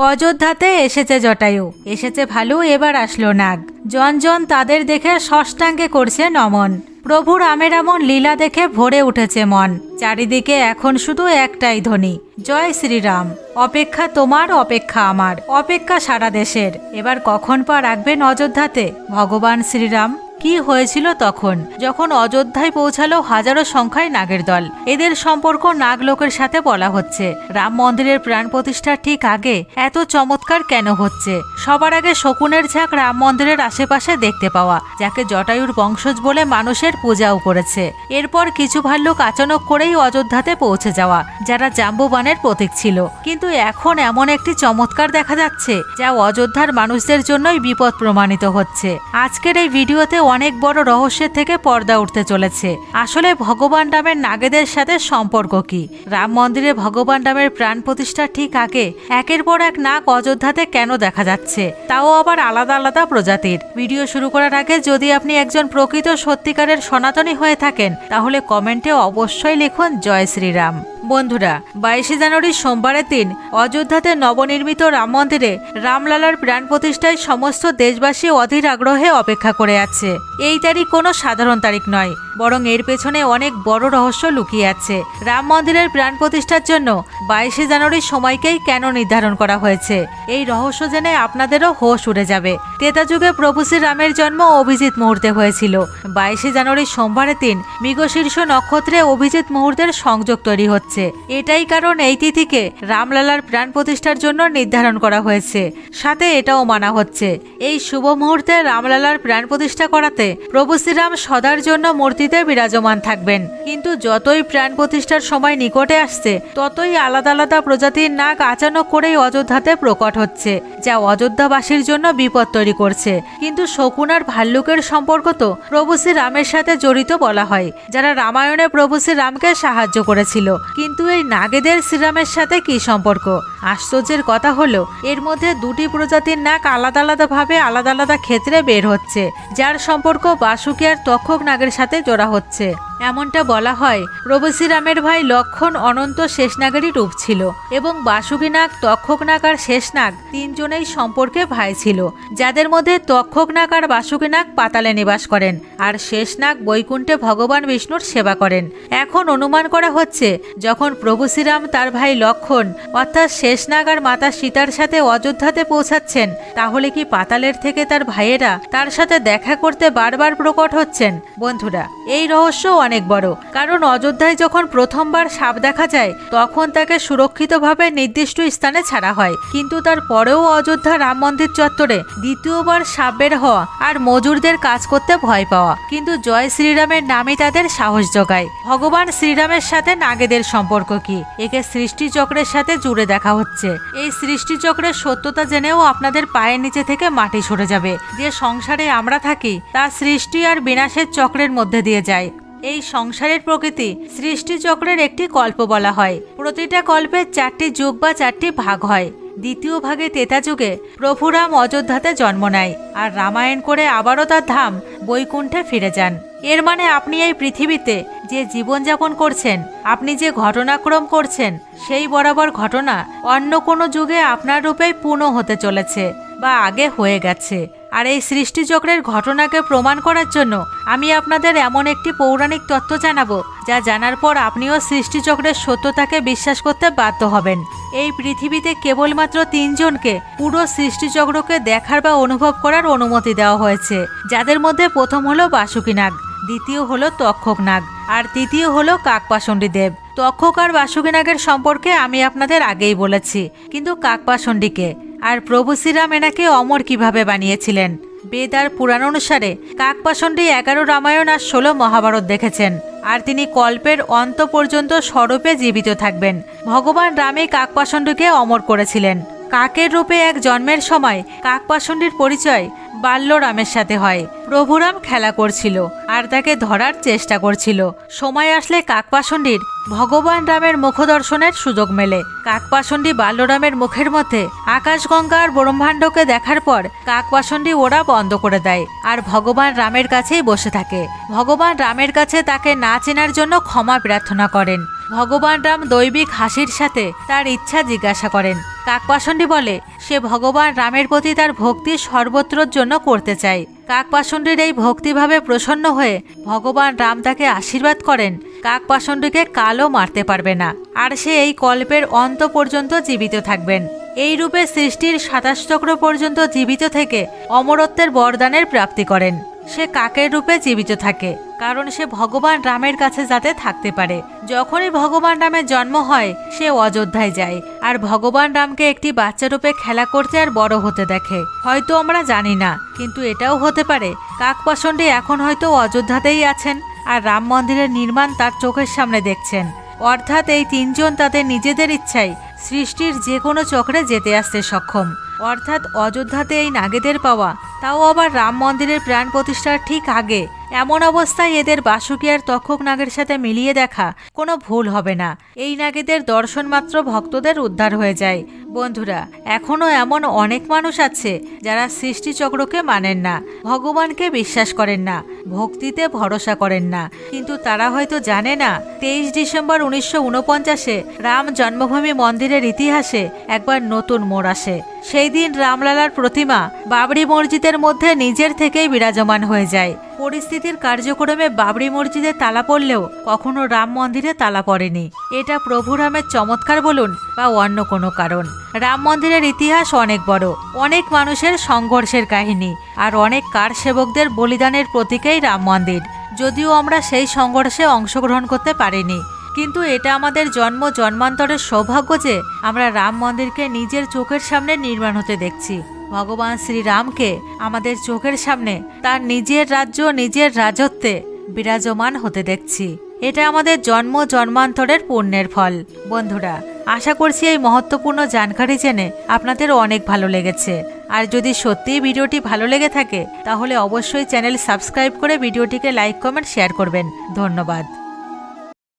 অযোধ্যাতে এসেছে জটায়ু। এসেছে ভালো, এবার আসলো নাগ। জন জন তাদের দেখে ষষ্ঠাঙ্গে করছে নমন। প্রভুর আমের এমন লীলা দেখে ভরে উঠেছে মন। চারিদিকে এখন শুধু একটাই ধ্বনি, জয় শ্রীরাম। অপেক্ষা তোমার, অপেক্ষা আমার। অপেক্ষা সারা দেশের। এবার কখন পা রাখবেন অযোধ্যাতে? ভগবান শ্রীরাম? কি হয়েছিল তখন? যখন অযোধ্যায় পৌঁছালো হাজারো সংখ্যায় নাগের দল। এদের সম্পর্ক নাগলোকের সাথে বলা হচ্ছে। রাম মন্দিরের প্রাণ প্রতিষ্ঠার ঠিক আগে এত চমৎকার কেন হচ্ছে? সবার আগে শকুনের ঝাঁক রাম মন্দিরের আশেপাশে দেখতে পাওয়া, যাকে জটায়ুর বংশজ বলে মানুষের পূজাও করেছে। এরপর কিছু ভাল্লুক আচানক করেই অযোধ্যাতে পৌঁছে যাওয়া, যারা জাম্বুবানের প্রতীক ছিল। কিন্তু এখন এমন একটি চমৎকার দেখা যাচ্ছে, যা অযোধ্যার মানুষদের জন্যই বিপদ প্রমাণিত হচ্ছে। আজকের এই ভিডিওতে অনেক বড় রহস্যের থেকে পর্দা উঠতে চলেছে। আসলে ভগবান রামের নাগেদের সাথে সম্পর্ক কি? রাম মন্দিরে ভগবান রামের প্রাণ প্রতিষ্ঠার ঠিক আগে একের পর এক নাগ অযোধ্যাতে কেন দেখা যাচ্ছে? তাও আবার আলাদা আলাদা প্রজাতির। ভিডিও শুরু করার আগে যদি আপনি একজন প্রকৃত সত্যিকারের সনাতনী হয়ে থাকেন, তাহলে কমেন্টে অবশ্যই লিখুন জয় শ্রীরাম। বন্ধুরা, বাইশে জানুয়ারি সোমবারের দিন অযোধ্যাতে নবনির্মিত রাম মন্দিরে রামলালার প্রাণ প্রতিষ্ঠায় সমস্ত দেশবাসী অধীর আগ্রহে অপেক্ষা করে আছে। এই তারিখ কোনো সাধারণ তারিখ নয়, বরং এর পেছনে অনেক বড় রহস্য লুকিয়ে আছে। রাম মন্দিরের প্রাণ প্রতিষ্ঠার জন্য বাইশে জানুয়ারির সময়কেই কেন নির্ধারণ করা হয়েছে? এই রহস্য জেনে আপনাদেরও হোশ উড়ে যাবে। তেতা যুগে প্রভু শ্রীরামের জন্ম অভিজিৎ মুহূর্তে হয়েছিল। বাইশে জানুয়ারি সোমবারের দিন মৃগশীর্ষ নক্ষত্রে অভিজিৎ মুহূর্তের সংযোগ তৈরি হচ্ছে। এটাই কারণ এই তিথিকে রামলালার প্রাণ প্রতিষ্ঠার জন্য নির্ধারণ করা হয়েছে। সাথে এটাও মানা হচ্ছে। এই শুভ মুহূর্তে রামলালার প্রাণ প্রতিষ্ঠা করাতে প্রভু শ্রীরাম সদার জন্য মূর্তিতে বিরাজমান থাকবেন। কিন্তু যতই প্রাণ প্রতিষ্ঠার সময় নিকটে আসছে, ততই আলাদা আলাদা প্রজাতির নাক আচানক করেই অযোধ্যাতে প্রকট হচ্ছে, যা অযোধ্যাবাসীর জন্য বিপদ তৈরি করছে। কিন্তু শকুন আর ভাল্লুকের সম্পর্ক তো প্রভু শ্রীরামের সাথে জড়িত বলা হয়, যারা রামায়ণে প্রভু শ্রীরামকে সাহায্য করেছিল। কিন্তু এই নাগেদের শ্রীরামের সাথে কি সম্পর্ক? আশ্চর্যের কথা হলো, এর মধ্যে দুটি প্রজাতির নাক আলাদা আলাদাভাবে আলাদা আলাদা ক্ষেত্রে বের হচ্ছে, যার সম্পর্ক বাসুকি আর তক্ষক নাগের সাথে জোড়া হচ্ছে। এমনটা বলা হয়। প্রভু শ্রীরামের ভাই লক্ষণ অনন্ত শেষনাগেরই রূপ ছিল এবং বাসুকী নাগ তক্ষক নাগ আর শেষনাগ তিনজনেই সম্পর্কে ভাই ছিল। যাদের মধ্যে তক্ষক নাগ আর বাসুকী নাগ পাতালে নিবাস করেন আর শেষনাগ বৈকুণ্ঠে ভগবান বিষ্ণুর সেবা করেন। এখন অনুমান করা হচ্ছে, যখন প্রভু শ্রীরাম তার ভাই লক্ষণ, অর্থাৎ শেষনাগ আর মাতা সীতার সাথে অযোধ্যাতে পৌঁছাচ্ছেন, তাহলে কি পাতালের থেকে তার ভাইয়েরা তার সাথে দেখা করতে বারবার প্রকট হচ্ছেন? বন্ধুরা, এই রহস্য অনেক বড়। কারণ অযোধ্যায় যখন প্রথমবার সাপ দেখা যায়, তখন তাকে সুরক্ষিতভাবে নির্দিষ্ট স্থানে ছাড়া হয়। কিন্তু তার পরেও অযোধ্যা রাম মন্দির চত্বরে দ্বিতীয়বার সাপ বের হওয়া আর মজুরদের কাজ করতে ভয় পাওয়া। কিন্তু জয় শ্রীরামের নামই তাদের সাহস যোগায়। ভগবান শ্রীরামের সাথে নাগেদের সম্পর্ক কি? একে সৃষ্টিচক্রের সাথে জুড়ে দেখা হচ্ছে। এই সৃষ্টিচক্রের সত্যতা জেনেও আপনাদের পায়ের নিচে থেকে মাটি সরে যাবে। যে সংসারে আমরা থাকি, তা সৃষ্টি আর বিনাশের চক্রের মধ্যে দিয়ে যায়। এই সংসারের প্রকৃতি সৃষ্টিচক্রের একটি কল্প বলা হয়। প্রতিটা কল্পের চারটি যুগ বা চারটি ভাগ হয়। দ্বিতীয় ভাগে তেতা যুগে প্রভুরাম অযোধ্যাতে জন্ম নেয় আর রামায়ণ করে আবারও তার ধাম বৈকুণ্ঠে ফিরে যান। এর মানে আপনি এই পৃথিবীতে যে জীবনযাপন করছেন, আপনি যে ঘটনাক্রম করছেন, সেই বরাবর ঘটনা অন্য কোনো যুগে আপনার রূপেই পূর্ণ হতে চলেছে বা আগে হয়ে গেছে। আর এই সৃষ্টিচক্রের ঘটনাকে প্রমাণ করার জন্য আমি আপনাদের এমন একটি পৌরাণিক তত্ত্ব জানাব, যা জানার পর আপনিও সৃষ্টিচক্রের সত্যতাকে বিশ্বাস করতে বাধ্য হবেন। এই পৃথিবীতে কেবলমাত্র তিনজনকে পুরো সৃষ্টিচক্রকে দেখার বা অনুভব করার অনুমতি দেওয়া হয়েছে, যাদের মধ্যে প্রথম হলো বাসুকী নাগ দ্বিতীয় হলো তক্ষক নাগ আর তৃতীয় হলো কাকপাষণ্ডী দেব তক্ষক আর বাসুকী নাগের সম্পর্কে আমি আপনাদের আগেই বলেছি, কিন্তু কাকপাষণ্ডীকে আর প্রভু শ্রীরাম এনাকে অমর কীভাবে বানিয়েছিলেন? বেদার পুরাণ অনুসারে কাকপাষণ্ডী এগারো রামায়ণ আর ষোলো মহাভারত দেখেছেন। আর তিনি কল্পের অন্ত পর্যন্ত স্বরূপে জীবিত থাকবেন। ভগবান রামে কাকপাষণ্ডীকে অমর করেছিলেন। কাকের রূপে এক জন্মের সময় কাকপাষণ্ডীর পরিচয় বাল্যরামের সাথে হয়। প্রভুরাম খেলা করছিল আর তাকে ধরার চেষ্টা করছিল। সময় আসলে কাকপাষণ্ডীর ভগবান রামের মুখদর্শনের সুযোগ মেলে। কাকপাষণ্ডী বাল্যরামের মুখের মধ্যে আকাশগঙ্গা আর ব্রহ্মাণ্ডকে দেখার পর কাকপাষণ্ডী ওরা বন্ধ করে দেয় আর ভগবান রামের কাছেই বসে থাকে। ভগবান রামের কাছে তাকে না চেনার জন্য ক্ষমা প্রার্থনা করেন। ভগবান রাম দৈবিক হাসির সাথে তার ইচ্ছা জিজ্ঞাসা করেন। কাকপাষণ্ডী বলে, সে ভগবান রামের প্রতি তার ভক্তি সর্বত্রর জন্য করতে চাই। কাকপাষণ্ডীর এই ভক্তিভাবে প্রসন্ন হয়ে ভগবান রাম তাকে আশীর্বাদ করেন। কাকপাষণ্ডীকে কালও মারতে পারবে না। আর সে এই কল্পের অন্ত পর্যন্ত জীবিত থাকবেন। এই রূপে সৃষ্টির সাতাশ চক্র পর্যন্ত জীবিত থেকে অমরত্বের বরদানের প্রাপ্তি করেন। সে কাকের রূপে জীবিত থাকে, কারণ সে ভগবান রামের কাছে যাতে থাকতে পারে। যখনই ভগবান রামের জন্ম হয়, সে অযোধ্যায় যায়, আর ভগবান রামকে একটি বাচ্চা রূপে খেলা করতে আর বড় হতে দেখে। হয়তো আমরা জানি না, কিন্তু এটাও হতে পারে কাকপাষণ্ডী এখন হয়তো অযোধ্যাতেই আছেন, আর রাম মন্দিরের নির্মাণ তার চোখের সামনে দেখছেন। অর্থাৎ এই তিনজন তাদের নিজেদের ইচ্ছায় সৃষ্টির যে কোনো চক্রে যেতে আসতে সক্ষম। অর্থাৎ অযোধ্যাতে এই নাগেদের পাওয়া তাও আবার রাম মন্দিরের প্রাণ প্রতিষ্ঠার ঠিক আগে। এমন অবস্থায় এদের বাসুকি আর তক্ষক নাগের সাথে মিলিয়ে দেখা কোনো ভুল হবে না। এই নাগেদের দর্শন মাত্র ভক্তদের উদ্ধার হয়ে যায়। বন্ধুরা, এখনও এমন অনেক মানুষ আছে যারা সৃষ্টিচক্রকে মানেন না, ভগবানকে বিশ্বাস করেন না, ভক্তিতে ভরসা করেন না। কিন্তু তারা হয়তো জানে না, তেইশ ডিসেম্বর উনিশশো উনপঞ্চাশে রাম জন্মভূমি মন্দিরের ইতিহাসে একবার নতুন মোড় আসে। সেই দিন রামলালার প্রতিমা বাবরি মসজিদের মধ্যে নিজের থেকেই বিরাজমান হয়ে যায়। পরিস্থিতির কার্যক্রমে বাবরি মসজিদে তালা পড়লেও কখনো রাম মন্দিরে তালা পড়েনি। এটা প্রভু রামের চমৎকার বলুন বা অন্য কোনো কারণ। রাম মন্দিরের ইতিহাস অনেক বড়, অনেক মানুষের সংঘর্ষের কাহিনী, আর অনেক কার সেবকদের বলিদানের প্রতীকেই রাম মন্দির। যদিও আমরা সেই সংঘর্ষে অংশগ্রহণ করতে পারিনি, কিন্তু এটা আমাদের জন্ম জন্মান্তরের সৌভাগ্য যে আমরা রাম মন্দিরকে নিজের চোখের সামনে নির্মাণ হতে দেখছি। ভগবান শ্রীরামকে আমাদের চোখের সামনে তার নিজের রাজ্য, নিজের রাজত্বে বিরাজমান হতে দেখছি। এটা আমাদের জন্ম, জন্মান্তরের পুণ্যের ফল। বন্ধুরা, আশা করছি এই মহত্বপূর্ণ জানকারি জেনে আপনাদের অনেক ভালো লেগেছে। আর যদি সত্যিই ভিডিওটি ভালো লেগে থাকে, তাহলে অবশ্যই চ্যানেল সাবস্ক্রাইব করে ভিডিওটিকে লাইক, কমেন্ট, শেয়ার করবেন। ধন্যবাদ।